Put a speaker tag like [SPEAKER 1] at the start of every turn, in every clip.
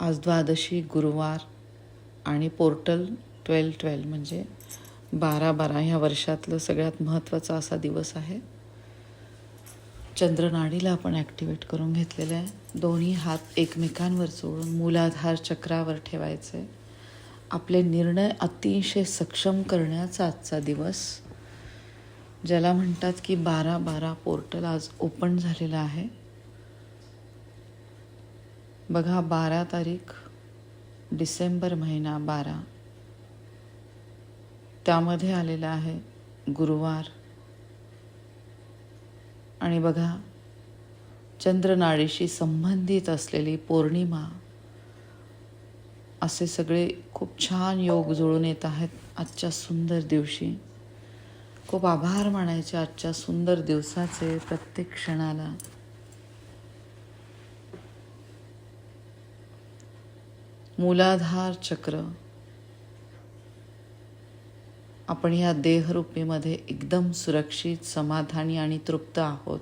[SPEAKER 1] आज द्वादशी गुरुवार आणि पोर्टल ट्वेल्व ट्वेल्व म्हणजे बारा बारा ह्या वर्षातलं सगळ्यात महत्त्वाचा असा दिवस आहे. चंद्रनाडीला आपण ॲक्टिवेट करून घेतलेलं आहे. दोन्ही हात एकमेकांवर सोडून मूलाधार चक्रावर ठेवायचे. आपले निर्णय अतिशय सक्षम करण्याचा आजचा दिवस ज्याला म्हणतात की बारा बारा पोर्टल आज ओपन झालेलं आहे. बघा बारा तारीख डिसेंबर महिना बारा. त्यामध्ये आलेला आहे गुरुवार. आणि बघा चंद्रनाडीशी संबंधित असलेली पौर्णिमा असे सगळे खूप छान योग जुळून येत आहेत आजच्या सुंदर दिवशी. खूप आभार मानायचे आजच्या सुंदर दिवसाचे प्रत्येक क्षणाला. मूलाधार चक्र. आपण या देहरूपीमध्ये एकदम सुरक्षित समाधानी आणि तृप्त आहोत.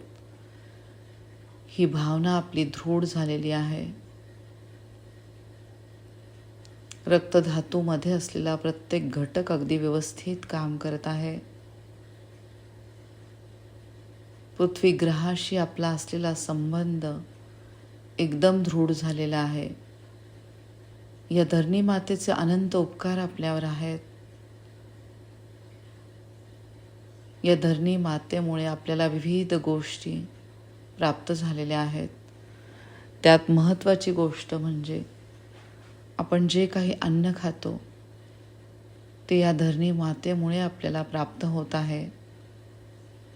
[SPEAKER 1] ही भावना आपली दृढ झालेली आहे. रक्तधातूमध्ये असलेला प्रत्येक घटक अगदी व्यवस्थित काम करत आहे. पृथ्वी ग्रहाशी आपला असलेला संबंध एकदम दृढ झालेला आहे. या धरणी मातेचे अनंत उपकार आपल्यावर आहेत. या धरणी मातेमुळे आपल्याला विविध गोष्टी प्राप्त झालेल्या आहेत. त्यात महत्त्वाची गोष्ट म्हणजे आपण जे काही अन्न खातो ते या धरणी मातेमुळे आपल्याला प्राप्त होत आहे.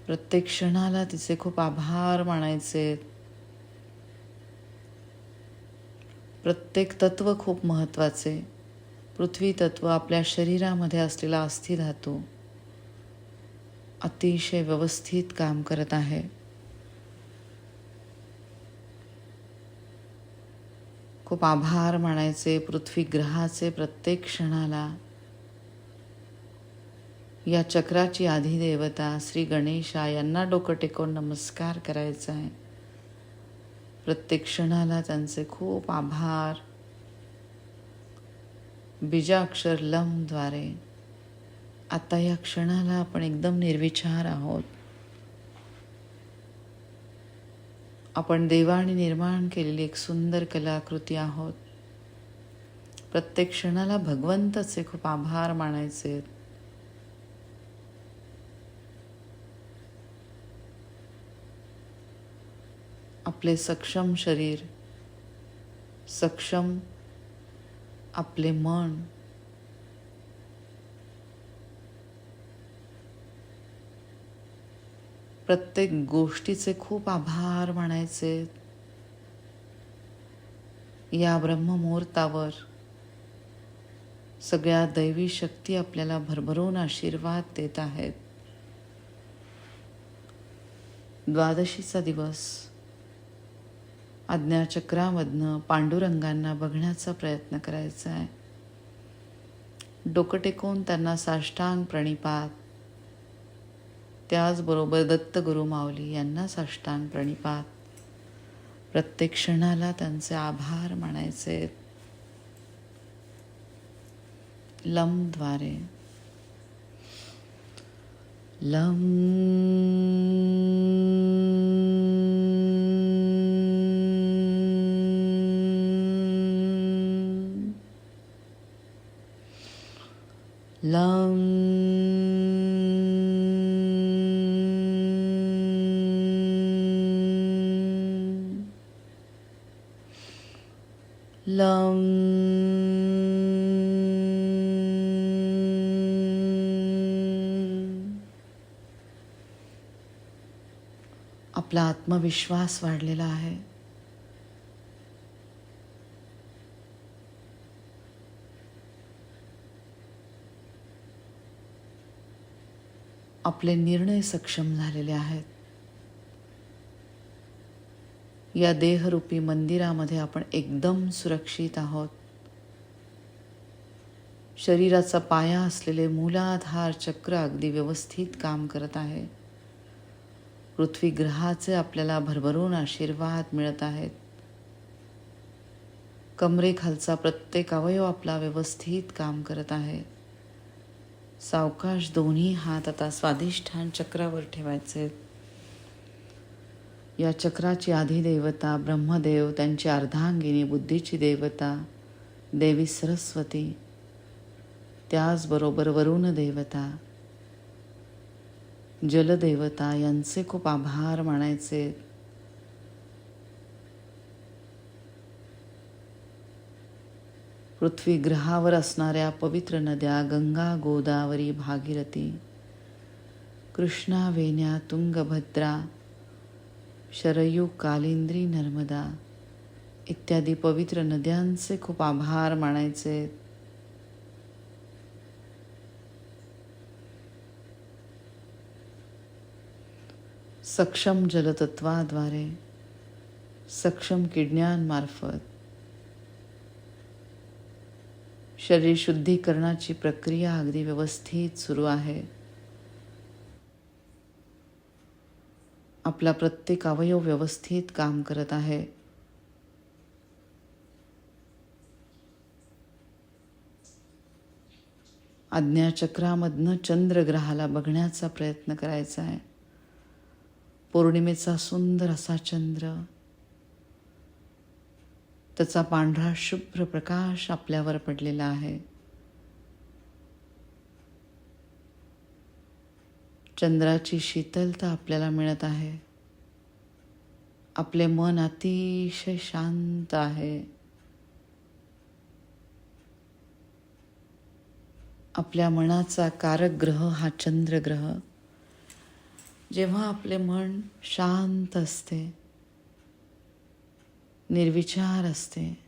[SPEAKER 1] प्रत्येक क्षणाला तिचे खूप आभार मानायचे प्रत्येक तत्व खूप महत्त्वाचे पृथ्वी तत्व आपल्या शरीरामध्ये असलेला अस्थिधातू अतिशय व्यवस्थित काम करत आहे. खूप आभार मानायचे पृथ्वी ग्रहाचे प्रत्येक क्षणाला. या चक्राची आधिदेवता श्री गणेशा यांना डोकं टेकवून नमस्कार करायचा आहे. प्रत्येक क्षणाला त्यांचे खूप आभार. बीजाक्षर लमद्वारे आता या क्षणाला आपण एकदम निर्विचार आहोत. आपण देवाने निर्माण केलेली एक सुंदर कलाकृती आहोत. प्रत्येक क्षणाला भगवंताचे खूप आभार मानायचे आपले सक्षम शरीर सक्षम आपले मन. प्रत्येक गोष्टीचे खूप आभार मानायचे. या ब्रह्ममुहूर्तावर सगळ्या दैवी शक्ती आपल्याला भरभरून आशीर्वाद देत आहेत. द्वादशीचा दिवस. आज्ञाचक्रामधनं पांडुरंगांना बघण्याचा प्रयत्न करायचा आहे. डोकं टेकून त्यांना साष्टांग प्रणिपात. त्याचबरोबर दत्तगुरु माऊली यांना साष्टांग प्रणिपात. प्रत्येक क्षणाला त्यांचे आभार मानायचे. लमद्वारे. लम लं लं आपला आत्मविश्वास वाढलेला आहे. आपले निर्णय सक्षम झालेले आहेत. या देहरूपी मंदिरामध्ये आपण एकदम सुरक्षित आहोत. शरीराचा पाया असलेले मूलाधार चक्र अगदी व्यवस्थित काम करत आहे. पृथ्वी ग्रहाचे आपल्याला भरभरून आशीर्वाद मिळत आहेत. कमरेखालचा प्रत्येक अवयव आपला व्यवस्थित काम करत आहे. सावकाश दोन्ही हात आता स्वाधिष्ठान चक्रावर ठेवायचे. या चक्राची आधिदेवता ब्रह्मदेव त्यांची अर्धांगिनी बुद्धीची देवता देवी सरस्वती त्याचबरोबर वरुण देवता जलदेवता यांचे खूप आभार मानायचे. पृथ्वी ग्रहावर असणाऱ्या पवित्र नद्या गंगा गोदावरी भागीरथी कृष्णा वेण्या तुंगभद्रा शरयू कालिंद्री नर्मदा इत्यादी पवित्र नद्यांचे खूप आभार मानायचे. सक्षम जलतत्वाद्वारे सक्षम किडण्यांमार्फत शरीर शुद्धीकरणाची प्रक्रिया अगदी व्यवस्थित सुरू आहे. आपला प्रत्येक अवयव व्यवस्थित काम करत आहे. आज्ञाचक्रामधनं चंद्रग्रहाला बघण्याचा प्रयत्न करायचा आहे. पौर्णिमेचा सुंदर असा चंद्र त्याचा पांढरा शुभ्र प्रकाश आपल्यावर पडलेला आहे. चंद्राची शीतलता आपल्याला मिळत आहे. आपले मन अतिशय शांत आहे. आपल्या मनाचा कारक ग्रह हा चंद्रग्रह. जेव्हा आपले मन शांत असते निर्विचार असते.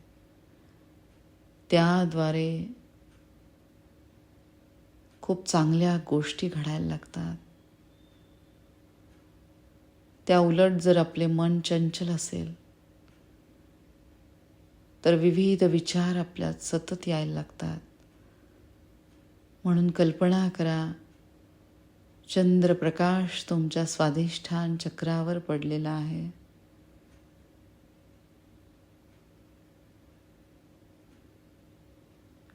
[SPEAKER 1] त्याद्वारे खूप चांगल्या गोष्टी घडायला लागतात. त्या उलट जर आपले मन चंचल असेल तर विविध विचार आपल्यात सतत यायला लागतात. म्हणून कल्पना करा चंद्रप्रकाश तुमच्या स्वाधिष्ठान चक्रावर पडलेला आहे.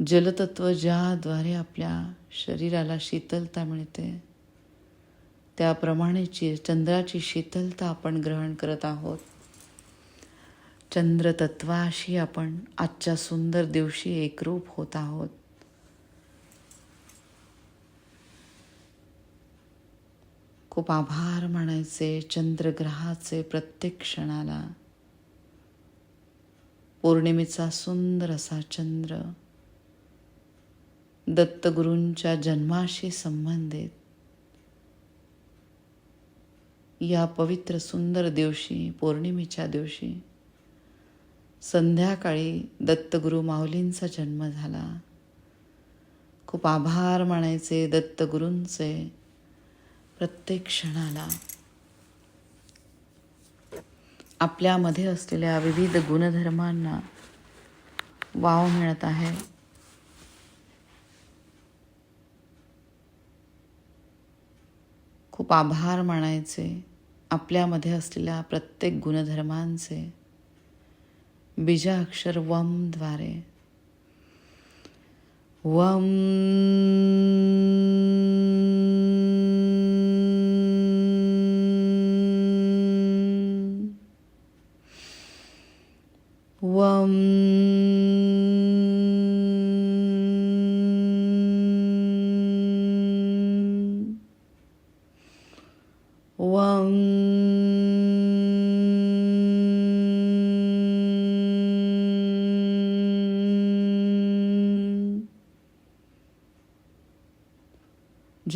[SPEAKER 1] जलतत्व ज्याद्वारे आपल्या शरीराला शीतलता मिळते त्याप्रमाणे ची चंद्राची शीतलता आपण ग्रहण करत आहोत. चंद्रतत्वाशी आपण आजच्या सुंदर दिवशी एकरूप होत आहोत. खूप आभार मानायचे चंद्रग्रहाचे प्रत्येक क्षणाला. पौर्णिमेचा सुंदर असा चंद्र दत्तगुरूंच्या जन्माशी संबंधित. या पवित्र सुंदर दिवशी पौर्णिमेच्या दिवशी संध्याकाळी दत्तगुरू माऊलींचा जन्म झाला. खूप आभार मानायचे दत्तगुरूंचे प्रत्येक क्षणाला. आपल्यामध्ये असलेल्या विविध गुणधर्मांना वाव मिळत आहे. खूप आभार मानायचे आपल्यामध्ये असलेल्या प्रत्येक गुणधर्मांचे. बीजाक्षर वमद्वारे वम वम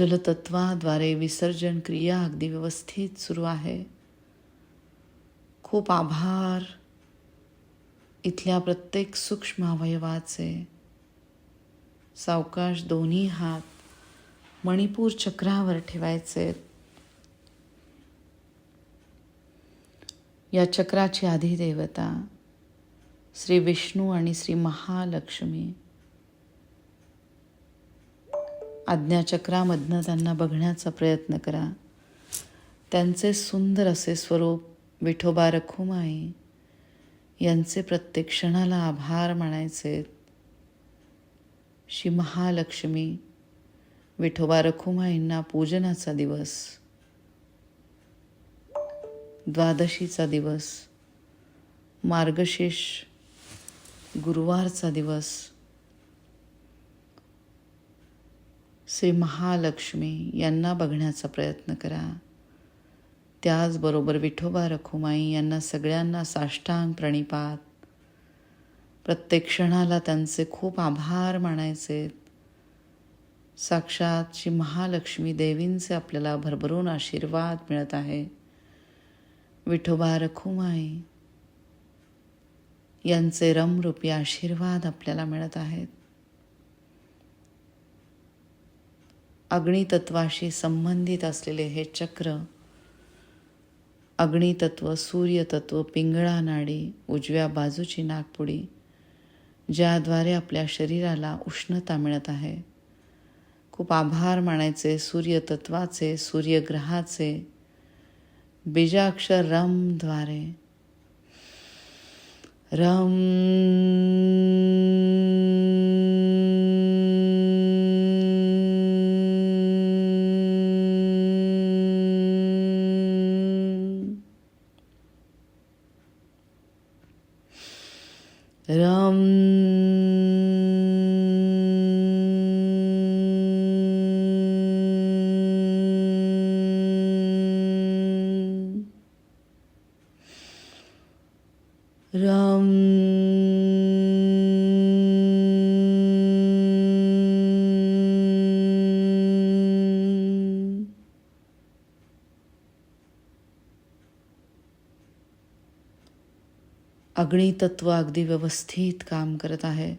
[SPEAKER 1] जलतत्वाद्वारे विसर्जन क्रिया अगदी व्यवस्थित सुरू आहे. खूप आभार. इथल्या प्रत्येक सूक्ष्म अवयवाचे. सावकाश दोन्ही हात मणिपूर चक्रावर ठेवायचे. या चक्राची आधी देवता श्री विष्णू आणि श्री महालक्ष्मी आज्ञाचक्रामधनं त्यांना बघण्याचा प्रयत्न करा. त्यांचे सुंदर असे स्वरूप विठोबा रखुमाई यांचे प्रत्येक क्षणाला आभार मानायचे. श्री महालक्ष्मी विठोबा रखुमाईंना पूजनाचा दिवस द्वादशीचा दिवस मार्गशीर्ष गुरुवारचा दिवस श्री महालक्ष्मी यांना बघण्याचा प्रयत्न करा. त्याचबरोबर विठोबा रखुमाई यांना सगळ्यांना साष्टांग प्रणिपात. प्रत्येक क्षणाला त्यांचे खूप आभार मानायचे. साक्षात श्री महालक्ष्मी देवींचे आपल्याला भरभरून आशीर्वाद मिळत आहे. विठोबा रखुमाई यांचे रमरूपी आशीर्वाद आपल्याला मिळत आहेत. अग्नितत्वाशी संबंधित असलेले हे चक्र अग्नितत्व सूर्यतत्व पिंगळा नाडी उजव्या बाजूची नागपुडी ज्याद्वारे आपल्या शरीराला उष्णता मिळत आहे. खूप आभार मानायचे सूर्यतत्वाचे सूर्यग्रहाचे बीजाक्षर रमद्वारे रम रम रम अग्नितत्व अगदी व्यवस्थित काम करत आहे.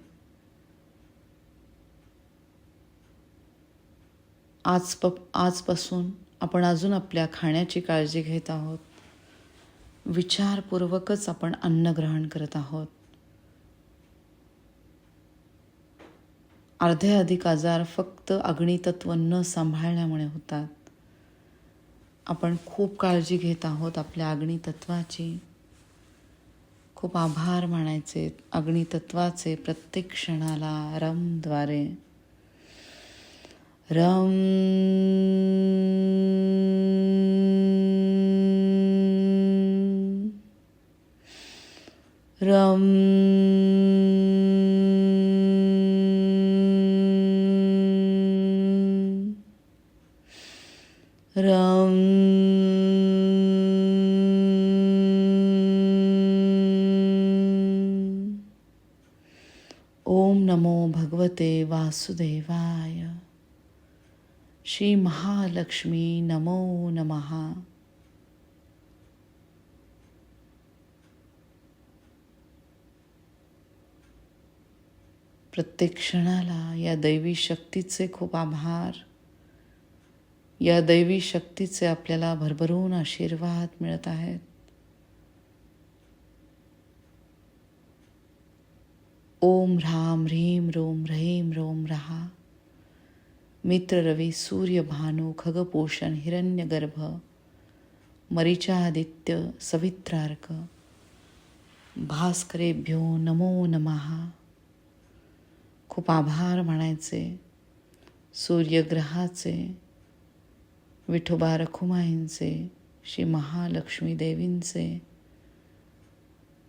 [SPEAKER 1] आज प आजपासून आपण अजून आपल्या खाण्याची काळजी घेत आहोत. विचारपूर्वकच आपण अन्न ग्रहण करत आहोत. अर्धे अधिक आजार फक्त अग्नितत्व न सांभाळण्यामुळे होतात. आपण खूप काळजी घेत आहोत आपल्या अग्नितत्वाची खूप आभार मानायचे. अग्नितत्वाचे प्रत्येक क्षणाला रमद्वारे रम रम. रम. वासुदेवाय। श्री महालक्ष्मी नमो। नमहा प्रत्येक क्षणाला या दैवी शक्तीचे खूप आभार. या दैवी शक्तीचे आपल्याला भरभरून आशीर्वाद मिळत आहेत. ओम राम ह्रीम रोम ह्रीम रोम रहा। मित्र रवी सूर्य भानु खगपोषण हिरण्यगर्भ मरिचादित्य सवित्रार्क भास्करेभ्यो नमो नमहा खूप आभार मानायचे सूर्यग्रहाचे विठोबा रखुमाईंचे श्री महालक्ष्मी देवींचे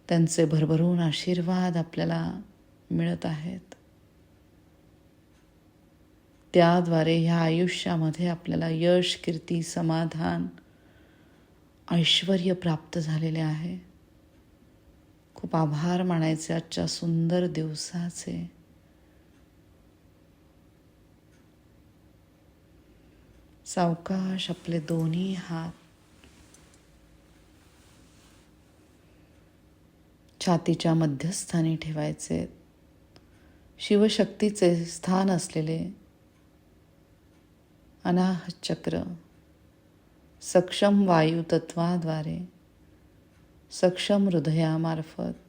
[SPEAKER 1] त्यांचे भरभरून आशीर्वाद आपल्याला मिळत आहेत. त्याद्वारे ह्या आयुष्यामध्ये आपल्याला यश कीर्ती समाधान ऐश्वर प्राप्त झालेले आहे. खूप आभार मानायचे आजच्या सुंदर दिवसाचे. सावकाश आपले दोन्ही हात छातीच्या मध्यस्थानी ठेवायचे. शिवशक्तीचे स्थान असलेले अनाहत चक्र सक्षम वायू तत्वाद्वारे सक्षम हृदयामार्फत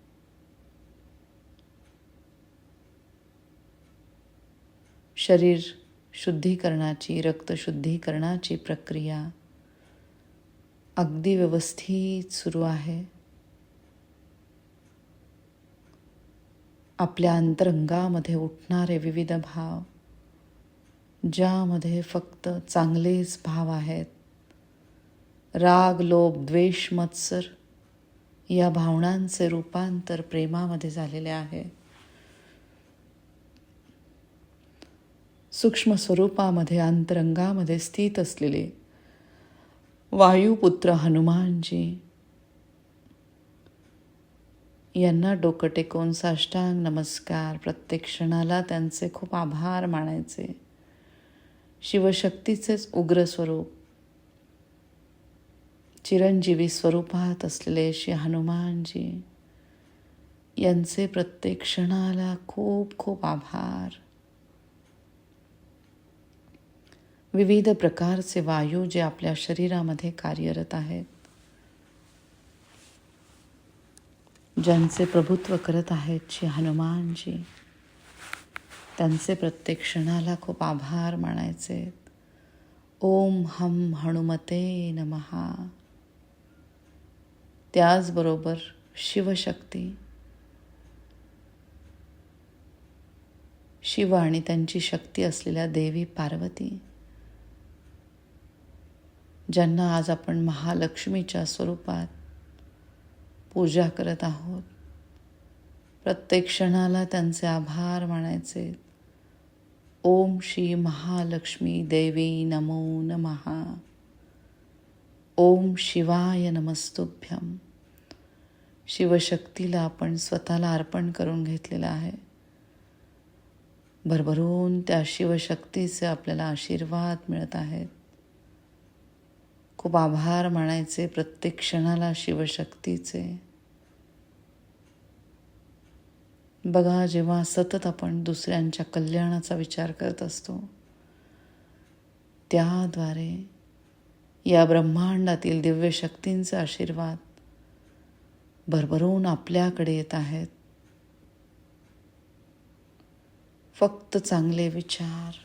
[SPEAKER 1] शरीर शुद्धीकरणाची रक्तशुद्धीकरणाची प्रक्रिया अगदी व्यवस्थित सुरू आहे. आपल्या अंतरंगामध्ये उठणारे विविध भाव ज्यामध्ये फक्त चांगलेच भाव आहेत. राग लोभ द्वेष मत्सर या भावनांचे रूपांतर प्रेमामध्ये झालेले आहे. सूक्ष्म स्वरूपामध्ये अंतरंगामध्ये स्थित असलेले वायुपुत्र हनुमानजी यांना डोकं टेकून साष्टांग नमस्कार. प्रत्येक क्षणाला त्यांचे खूप आभार मानायचे. शिवशक्तीचेच उग्र स्वरूप. चिरंजीवी स्वरूपात असलेले श्री हनुमानजी यांचे प्रत्येक क्षणाला खूप खूप आभार. विविध प्रकारचे वायू जे आपल्या शरीरामध्ये कार्यरत आहेत. ज्यांचे प्रभुत्व करत आहेत श्री हनुमानजी त्यांचे प्रत्येक क्षणाला खूप आभार मानायचे. ओम हम हनुमते नमहा त्याचबरोबर शिवशक्ती. शिव आणि त्यांची शक्ती असलेल्या देवी पार्वती ज्यांना आज आपण महालक्ष्मीच्या स्वरूपात पूजा करत आहोत. प्रत्येक क्षणाला त्यांचे आभार मानायचे. ओम श्री महालक्ष्मी देवी नमो नमहा ओम शिवाय नमस्तुभ्यम शिवशक्तीला आपण स्वतःला अर्पण करून घेतलेलं आहे. भरभरून त्या शिवशक्तीचे आपल्याला आशीर्वाद मिळत आहेत. खूप आभार मानायचे प्रत्येक क्षणाला शिवशक्तीचे. बघा जेव्हा सतत आपण दुसऱ्यांच्या कल्याणाचा विचार करत असतो त्याद्वारे या ब्रह्मांडातील दिव्य शक्तींचे आशीर्वाद भरभरून आपल्याकडे येत आहेत. फक्त चांगले विचार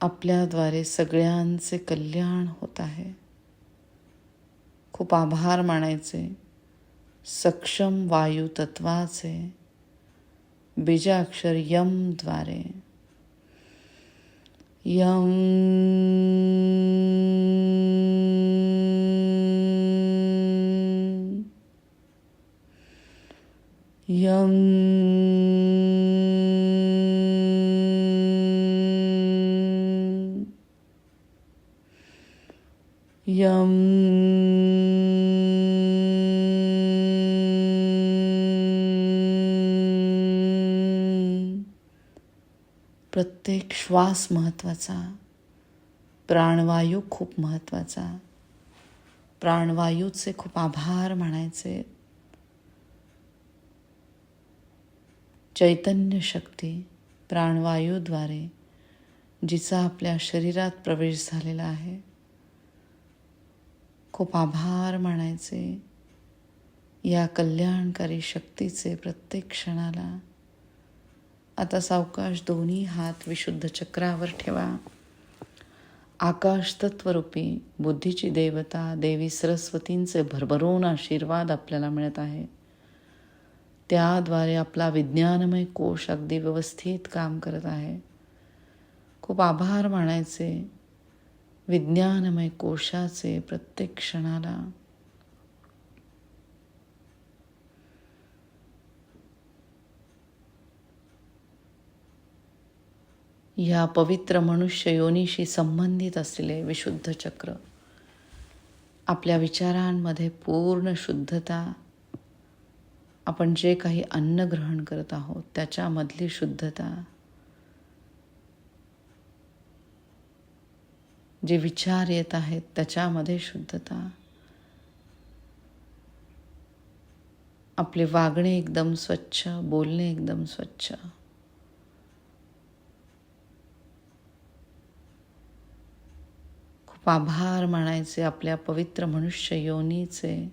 [SPEAKER 1] आपल्याद्वारे सगळ्यांचे कल्याण होत आहे. खूप आभार मानायचे. सक्षम वायू तत्वाचे. बीजाक्षर यमद्वारे यम. यम. यम प्रत्येक श्वास महत्त्वाचा प्राणवायू खूप महत्त्वाचा प्राणवायूचे खूप आभार म्हणायचे चैतन्य शक्ती प्राणवायूद्वारे जिचा आपल्या शरीरात प्रवेश झालेला आहे. खूप आभार मानायचे. या कल्याणकारी शक्तीचे प्रत्येक क्षणाला. आता सावकाश दोन्ही हात विशुद्ध चक्रावर ठेवा. आकाश तत्वरूपी बुद्धीची देवता देवी सरस्वतींचे भरभरून आशीर्वाद आपल्याला मिळत आहे. त्याद्वारे आपला विज्ञानमय कोश अगदी व्यवस्थित काम करत आहे. खूप आभार मानायचे. विज्ञानमय कोशाचे प्रत्येक क्षणाला. या पवित्र मनुष्य योनीशी संबंधित असलेले विशुद्ध चक्र आपल्या विचारांमध्ये पूर्ण शुद्धता आपण जे काही अन्न ग्रहण करत आहोत त्याच्यामधली शुद्धता जे विचार येत आहेत त्याच्यामध्ये शुद्धता. आपले वागणे एकदम स्वच्छ बोलणे एकदम स्वच्छ. खूप आभार मानायचे आपल्या पवित्र मनुष्य योनीचे.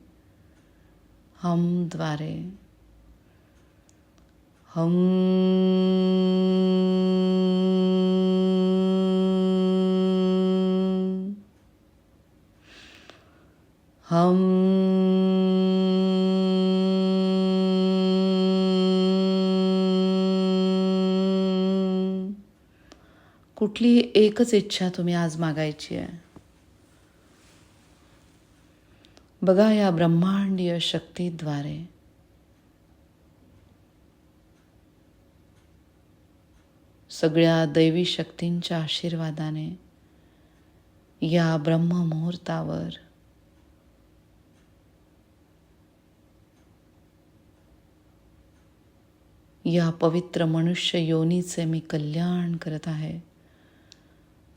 [SPEAKER 1] हमद्वारे हम हम कुठलीही एकच इच्छा तुम्ही आज मागायची आहे? बघा या ब्रह्मांडीय शक्तीद्वारे. सगळ्या दैवी शक्तींच्या आशीर्वादाने या ब्रह्ममुहूर्तावर या पवित्र मनुष्य योनीचे मी कल्याण करत आहे.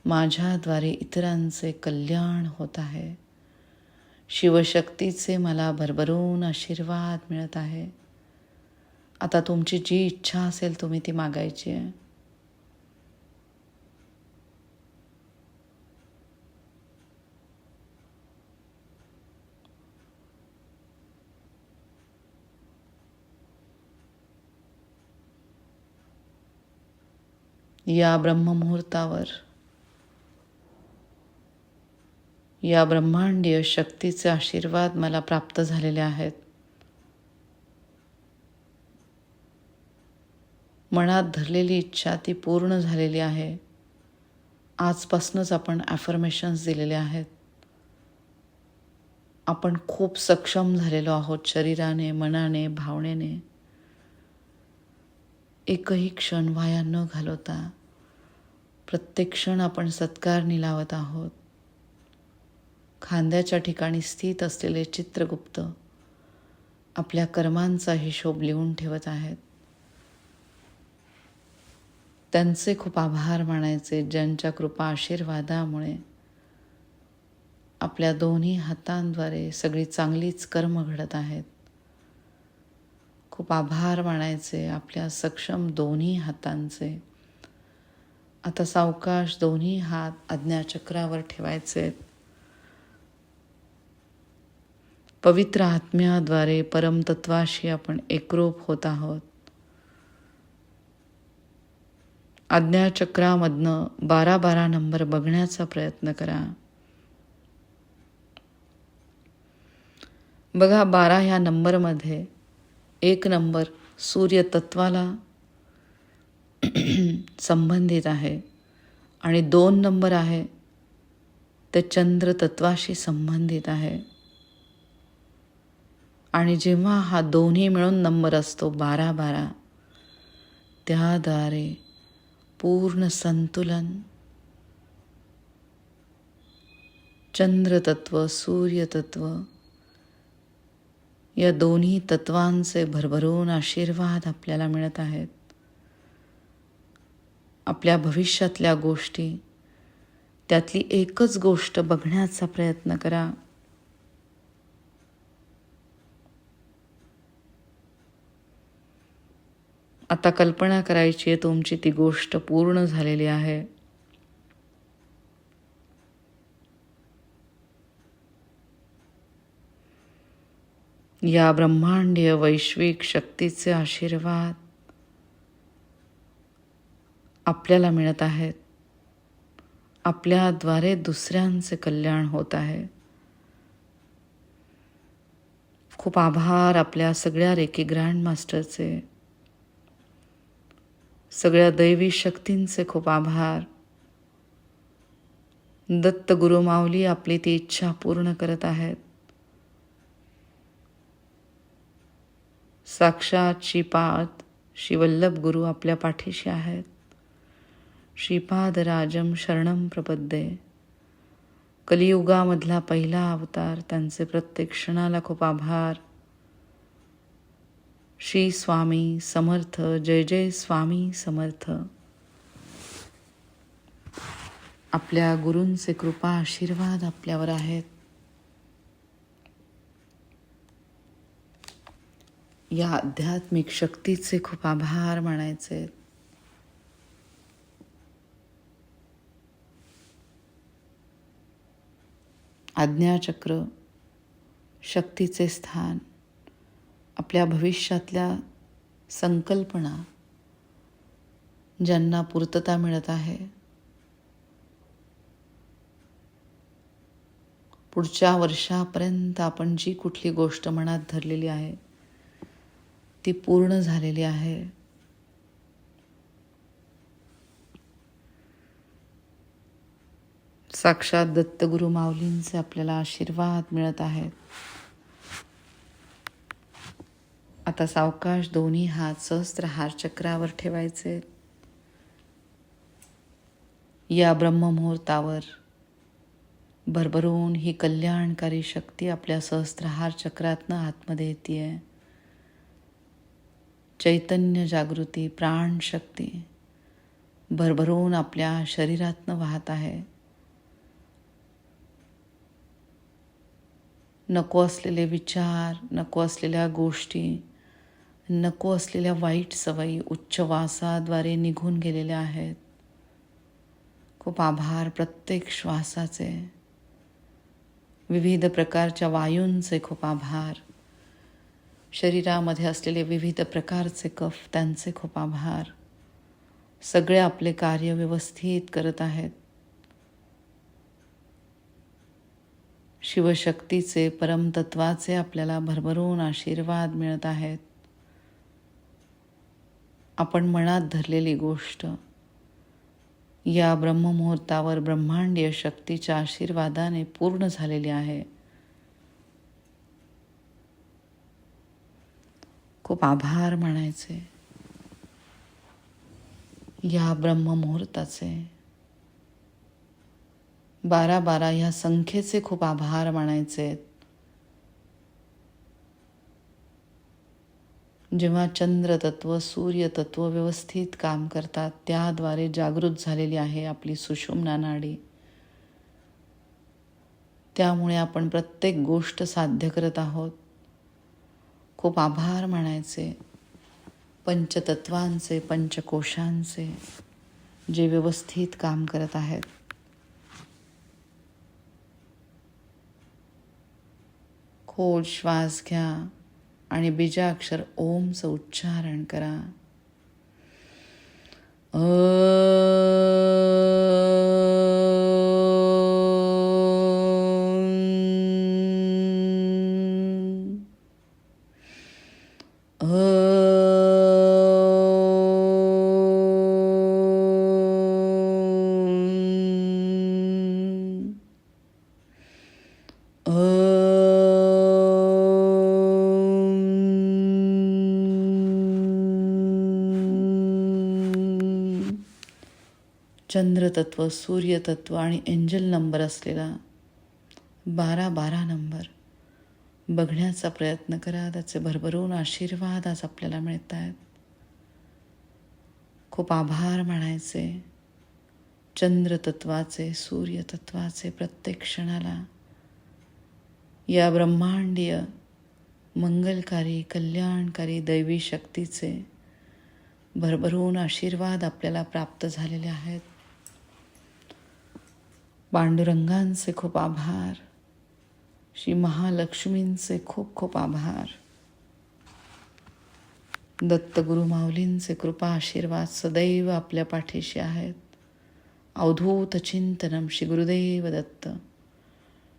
[SPEAKER 1] माझ्याद्वारे इतरांचे कल्याण होत आहे. शिवशक्तीचे मला भरभरून आशीर्वाद मिळत आहे. आता तुमची जी इच्छा असेल तुम्ही ती मागायची आहे. या ब्रह्ममुहूर्तावर. या ब्रह्मांडीय शक्तीचे आशीर्वाद मला प्राप्त झालेले आहेत. मनात धरलेली इच्छा ती पूर्ण झालेली आहे. आजपासूनच आपण ॲफर्मेशन्स दिलेले आहेत. आपण खूप सक्षम झालेलो आहोत शरीराने मनाने भावनेने. एकही क्षण वाया न घालवता. प्रत्येक क्षण आपण सत्कार निलावत आहोत. खांद्याच्या ठिकाणी स्थित असलेले चित्रगुप्त आपल्या कर्मांचा हिशोब लिहून ठेवत आहेत. त्यांचे खूप आभार मानायचे ज्यांच्या कृपा आशीर्वादामुळे आपल्या दोन्ही हातांद्वारे सगळी चांगलीच कर्म घडत आहेत. खूप आभार मानायचे आपल्या सक्षम दोन्ही हातांचे. आता सावकाश दोन्ही हात आज्ञाचक्रावर ठेवायचे. पवित्र आत्म्याद्वारे परमतत्वाशी आपण एकरूप होत आहोत. आज्ञाचक्रामधनं बारा बारा नंबर बघण्याचा प्रयत्न करा. बघा बारा ह्या नंबरमध्ये एक नंबर सूर्यतत्वाला संबंधित आहे आणि दोन नंबर आहे ते चंद्र तत्वाशी संबंधित आहे. आणि जेव्हा हा दोन्ही मिळून नंबर असतो बारा बारा त्याद्वारे पूर्ण संतुलन चंद्रतत्व सूर्यतत्व या दोन्ही तत्वांचे भरभरून आशीर्वाद आपल्याला मिळत आहेत. आपल्या भविष्यातल्या गोष्टी. त्यातली एकच गोष्ट बघण्याचा प्रयत्न करा. आता कल्पना करायची आहे तुमची ती गोष्ट पूर्ण झालेली आहे. या ब्रह्मांडीय वैश्विक शक्तीचे आशीर्वाद. आपल्याला मिळत आहेत. आपल्याद्वारे दुसऱ्यांचे कल्याण होत आहे. खूप आभार आपल्या सगळ्या रेकी ग्रँड मास्टरचे. सगळ्या दैवी शक्तींचे खूप आभार. दत्त गुरु माऊली आपली ती इच्छा पूर्ण करत आहेत. साक्षात श्रीपाद शिवल्लभ गुरु आपल्या पाठीशी आहेत. श्रीपाद राजम शरणम प्रपद्ये. कलियुगामधला पहिला अवतार त्यांचे प्रत्येक क्षणाला खूप आभार. श्री स्वामी समर्थ जय जय स्वामी समर्थ. आपल्या गुरूंचे कृपा आशीर्वाद आपल्यावर आहेत. या आध्यात्मिक शक्तीचे खूप आभार मानायचे आज्ञाचक्र शक्तीचे स्थान आपल्या भविष्यातल्या संकल्पना ज्यांना पूर्तता मिळत आहे. पुढच्या वर्षापर्यंत आपण जी कुठली गोष्ट मनात धरलेली आहे ती पूर्ण झालेली आहे. साक्षात दत्तगुरु माऊलींचे आपल्याला आशीर्वाद मिळत आहेत. आता सावकाश दोन्ही हात सहस्त्रहार चक्रावर ठेवायचे. या ब्रह्ममुहूर्तावर भरभरून ही कल्याणकारी शक्ती आपल्या सहस्त्रहार चक्रातनं आतमध्ये येते चैतन्य जागृती प्राणशक्ती भरभरून आपल्या शरीरातनं वाहत आहे. नको असलेले विचार नको असलेल्या गोष्टी नको असलेल्या वाईट सवयी उच्च वासाद्वारे निघून गेलेल्या आहेत. खूप आभार प्रत्येक श्वासाचे. विविध प्रकारच्या वायूंचे खूप आभार. शरीरामध्ये असलेले विविध प्रकारचे कफ त्यांचे खूप आभार. सगळे आपले कार्य व्यवस्थित करत आहेत. शिवशक्तीचे परमतत्वाचे आपल्याला भरभरून आशीर्वाद मिळत आहेत. आपण मनात धरलेली गोष्ट या ब्रह्ममुहूर्तावर ब्रह्मांडीय शक्तीच्या आशीर्वादाने पूर्ण झालेली आहे. खूप आभार म्हणायचे या ब्रह्ममुहूर्ताचे बारा बारा ह्या संख्येचे खूप आभार मानायचे. आहेत जेव्हा चंद्रतत्व सूर्यतत्व व्यवस्थित काम करतात त्याद्वारे जागृत झालेली आहे आपली सुषुम्ना नाडी त्यामुळे आपण प्रत्येक गोष्ट साध्य करत आहोत. खूप आभार मानायचे. पंचतत्वांचे पंचकोशांचे जे व्यवस्थित काम करत आहेत. खोल श्वास घ्या आणि बीजाक्षर ओमचं उच्चारण करा. चंद्रतत्व सूर्यतत्व आणि एंजल नंबर असलेला बारा बारा नंबर. बघण्याचा प्रयत्न करा त्याचे भरभरून आशीर्वाद आज आपल्याला मिळत आहेत खूप आभार म्हणायचे. चंद्रतत्वाचे सूर्यतत्वाचे प्रत्येक क्षणाला. या ब्रह्मांडीय मंगलकारी कल्याणकारी दैवी शक्तीचे भरभरून आशीर्वाद आपल्याला प्राप्त झालेले आहेत. पांडुरंगांचे खूप आभार. श्री महालक्ष्मींचे खूप खूप आभार. दत्तगुरु माऊलींचे कृपा आशीर्वाद सदैव आपल्या पाठीशी आहेत. अवधूत चिंतनम श्री गुरुदेव दत्त.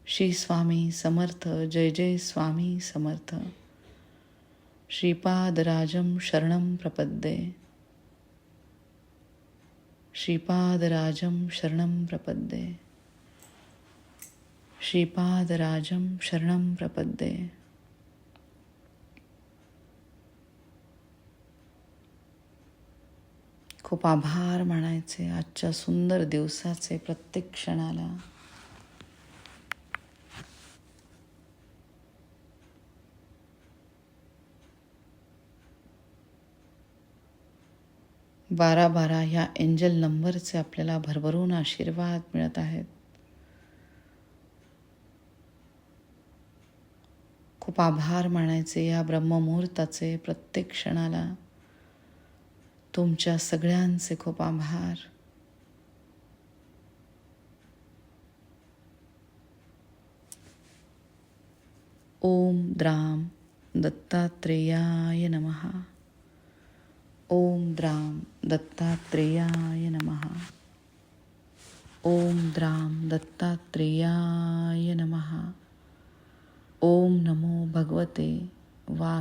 [SPEAKER 1] श्री स्वामी समर्थ जय जय स्वामी समर्थ. श्रीपादराजम शरणं प्रपद्ये. श्रीपादराजं शरणं प्रपद्ये. श्रीपादराजं शरणं प्रपद्ये। खूप आभार मानायचे आजच्या सुंदर दिवसाचे प्रत्येक क्षणाला. बारा बारा ह्या एंजल नंबरचे आपल्याला भरभरून आशीर्वाद मिळत आहेत. खूप आभार मानायचे या ब्रह्ममुहूर्ताचे प्रत्येक क्षणाला. तुमच्या सगळ्यांचे खूप आभार. ओम द्राम दत्तात्रेयाय नमः. ओम द्राम दत्तात्रेयाय नमः. ओम द्राम दत्तात्रेयाय नमः. ओम नमो भगवते वास